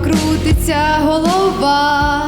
крутиться голова.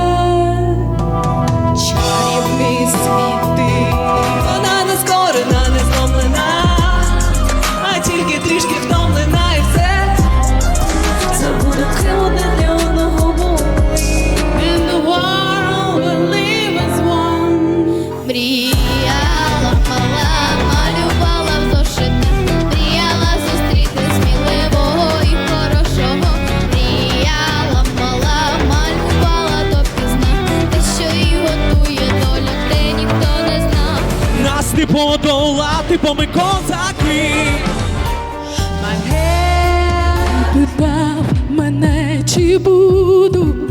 подолати, бо ми козаки. Питав мене, чи буду.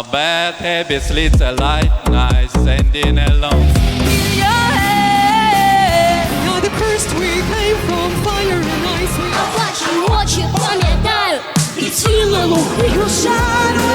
My bad habits lead to light nights sending alone. In your head, you're the cursed we came from fire and ice. Оплачу ночи, пам'ятаю, і цілину, і shadow.